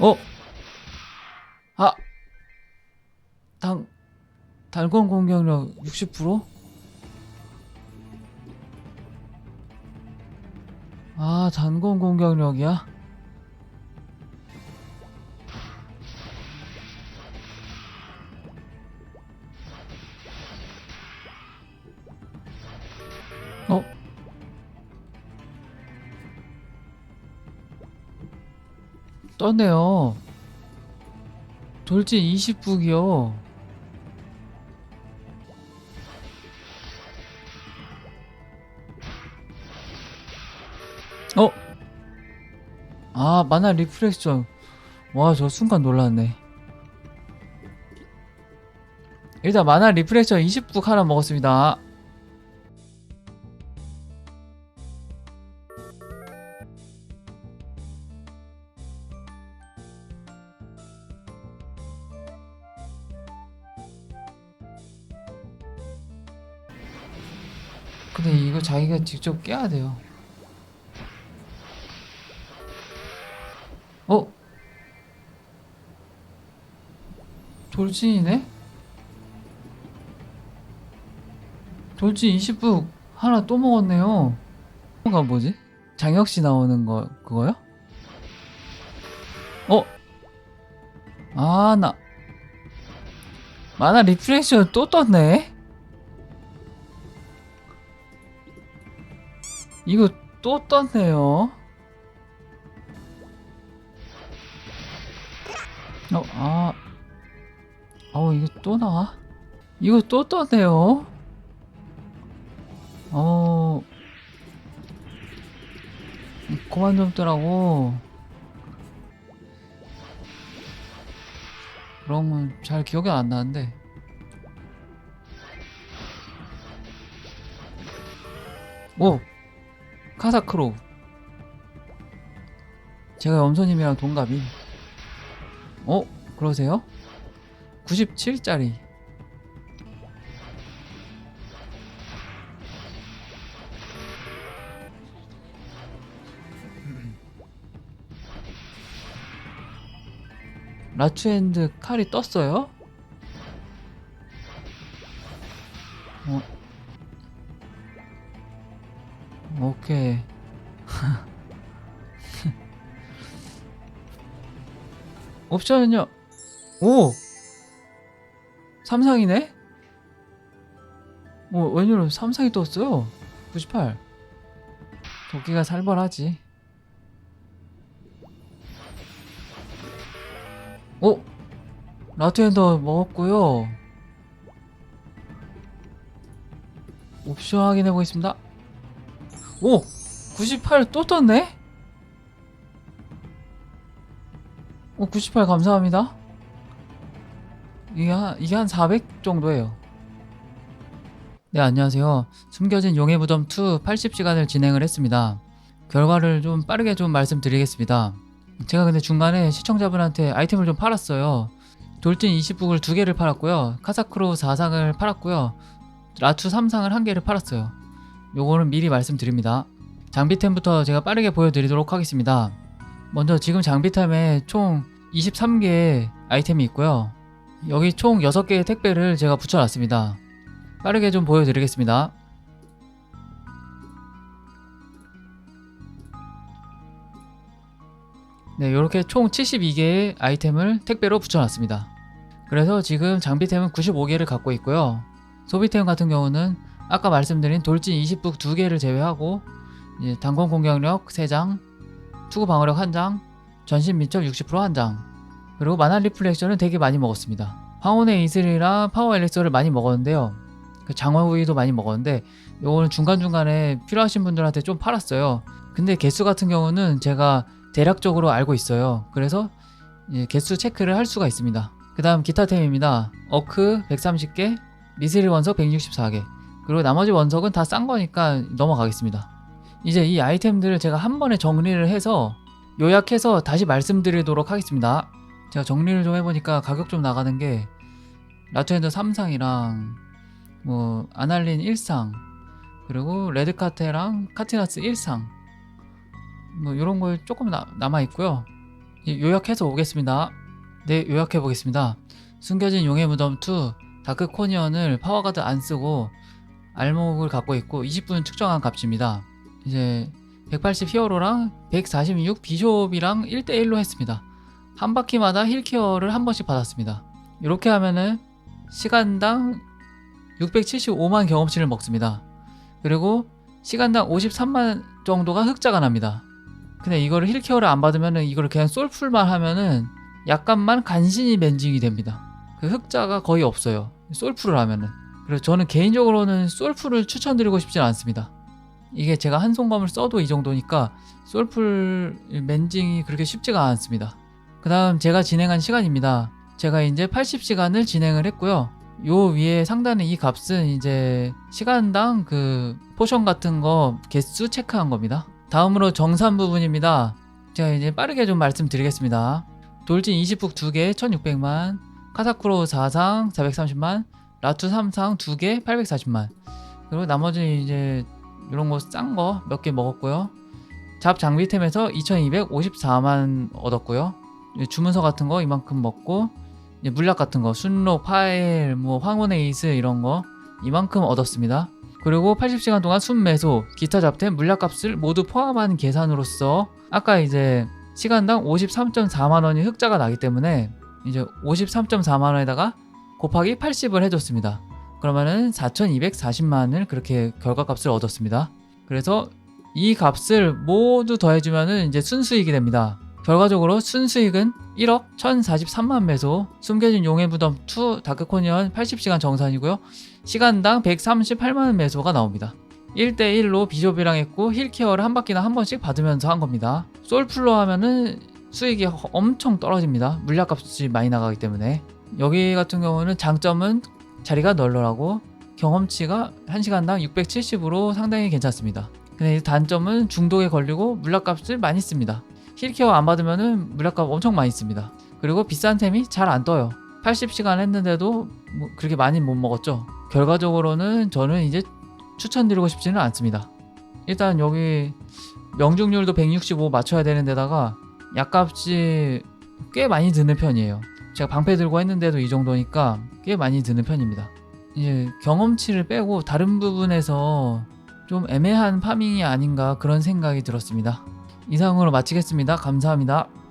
어? 아! 당, 달건 공격력 60%? 아, 단건 공격력이야? 떴네요. 돌진 20북이요. 어? 아, 만화 리프렉션. 와, 저 순간 놀랐네. 일단 만화 리프렉션 20북 하나 먹었습니다. 근데 이거 자기가 직접 깨야 돼요. 어? 돌진이네? 돌진 20북 하나 또 먹었네요. 뭐가 뭐지? 장혁씨 나오는 거 그거요? 어? 아, 나 만화 리프렉션 또 떴네? 이거 또 떴네요. 어, 아. 어, 이거 또 나와? 이거 또 떴네요. 어. 그만 좀 뜨라고. 그러면 잘 기억이 안 나는데. 오! 카사크로. 제가 염소님이랑 동갑이. 어? 그러세요? 97짜리. 라츠핸드 칼이 떴어요? 오케이. 옵션은요? 오! 삼상이네? 오, 웬일로 삼상이 떴어요? 98. 도끼가 살벌하지. 오! 라트핸더 먹었고요. 옵션 확인해 보겠습니다. 오! 98 또 떴네? 어, 98 감사합니다. 이게 한, 이게 한 400 정도예요. 네, 안녕하세요. 숨겨진 용의 무덤 2 80시간을 진행을 했습니다. 결과를 좀 빠르게 좀 말씀드리겠습니다. 제가 근데 중간에 시청자분한테 아이템을 좀 팔았어요. 돌진 20북을 두 개를 팔았고요. 카사크로 4상을 팔았고요. 라투 3상을 한 개를 팔았어요. 요거는 미리 말씀드립니다. 장비템부터 제가 빠르게 보여드리도록 하겠습니다. 먼저 지금 장비템에 총 23개의 아이템이 있고요. 여기 총 6개의 택배를 제가 붙여놨습니다. 빠르게 좀 보여드리겠습니다. 네, 이렇게 총 72개의 아이템을 택배로 붙여놨습니다. 그래서 지금 장비템은 95개를 갖고 있고요. 소비템 같은 경우는 아까 말씀드린 돌진 20북 2개를 제외하고 이제 단권 공격력 3장, 투구 방어력 1장, 전신 민첩 60% 1장, 그리고 만화 리플렉션은 되게 많이 먹었습니다. 황혼의 이슬이랑 파워 엘릭서를 많이 먹었는데요. 그 장화구이도 많이 먹었는데 요거는 중간중간에 필요하신 분들한테 좀 팔았어요. 근데 개수 같은 경우는 제가 대략적으로 알고 있어요. 그래서 이제 개수 체크를 할 수가 있습니다. 그 다음 기타템입니다. 어크 130개, 미스리 원석 164개, 그리고 나머지 원석은 다 싼 거니까 넘어가겠습니다. 이제 이 아이템들을 제가 한 번에 정리를 해서 요약해서 다시 말씀드리도록 하겠습니다. 제가 정리를 좀 해보니까 가격 좀 나가는 게 라투핸드 3상이랑 뭐 아날린 1상 그리고 레드카테랑 카티나스 1상 뭐 이런 거 조금 나, 남아 있고요. 예, 요약해서 오겠습니다. 네, 요약해 보겠습니다. 숨겨진 용의 무덤 2 다크 코니언을 파워가드 안 쓰고 알목을 갖고 있고 20분 측정한 값입니다. 이제 180 히어로랑 146 비숍이랑 1대1로 했습니다. 한 바퀴마다 힐케어를 한 번씩 받았습니다. 이렇게 하면은 시간당 675만 경험치를 먹습니다. 그리고 시간당 53만 정도가 흑자가 납니다. 근데 이거를 힐케어를 안 받으면은 이거를 그냥 솔풀만 하면은 약간만 간신히 멘징이 됩니다. 그 흑자가 거의 없어요. 솔풀을 하면은. 그래서 저는 개인적으로는 솔풀을 추천드리고 싶진 않습니다. 이게 제가 한 손검을 써도 이 정도니까 솔풀 멘징이 그렇게 쉽지가 않습니다. 그 다음 제가 진행한 시간입니다. 제가 이제 80시간을 진행을 했고요. 요 위에 상단에 이 값은 이제 시간당 그 포션 같은 거 개수 체크한 겁니다. 다음으로 정산 부분입니다. 제가 이제 빠르게 좀 말씀드리겠습니다. 돌진 20북 2개 1600만, 카사쿠로 4상 430만, 라투 3상 2개 840만. 그리고 나머지 이제 이런 거 싼 거 몇 개 먹었고요. 잡 장비템에서 2254만 얻었고요. 주문서 같은 거 이만큼 먹고 물약 같은 거 순록, 파일, 뭐 황혼의 이스 이런 거 이만큼 얻었습니다. 그리고 80시간 동안 순매소, 기타 잡템, 물약값을 모두 포함한 계산으로서 아까 이제 시간당 53.4만 원이 흑자가 나기 때문에 이제 53.4만 원에다가 곱하기 80을 해줬습니다. 그러면은 4,240만을 그렇게 결과값을 얻었습니다. 그래서 이 값을 모두 더해주면은 이제 순수익이 됩니다. 결과적으로 순수익은 1억 1043만 매소, 숨겨진 용의 무덤 2 다크코니언 80시간 정산이고요. 시간당 138만 매소가 나옵니다. 1대1로 비숍이랑 했고 힐케어를 한 바퀴나 한 번씩 받으면서 한 겁니다. 솔플로 하면은 수익이 허- 엄청 떨어집니다. 물약값이 많이 나가기 때문에. 여기 같은 경우는 장점은 자리가 널널하고 경험치가 1시간당 670으로 상당히 괜찮습니다. 근데 이 단점은 중독에 걸리고 물약값을 많이 씁니다. 힐케어 안 받으면은 물약값 엄청 많이 씁니다. 그리고 비싼 템이 잘 안 떠요. 80시간 했는데도 뭐 그렇게 많이 못 먹었죠. 결과적으로는 저는 이제 추천드리고 싶지는 않습니다. 일단 여기 명중률도 165 맞춰야 되는 데다가 약값이 꽤 많이 드는 편이에요. 제가 방패 들고 했는데도 이 정도니까 꽤 많이 드는 편입니다. 이제 경험치를 빼고 다른 부분에서 좀 애매한 파밍이 아닌가 그런 생각이 들었습니다. 이상으로 마치겠습니다. 감사합니다.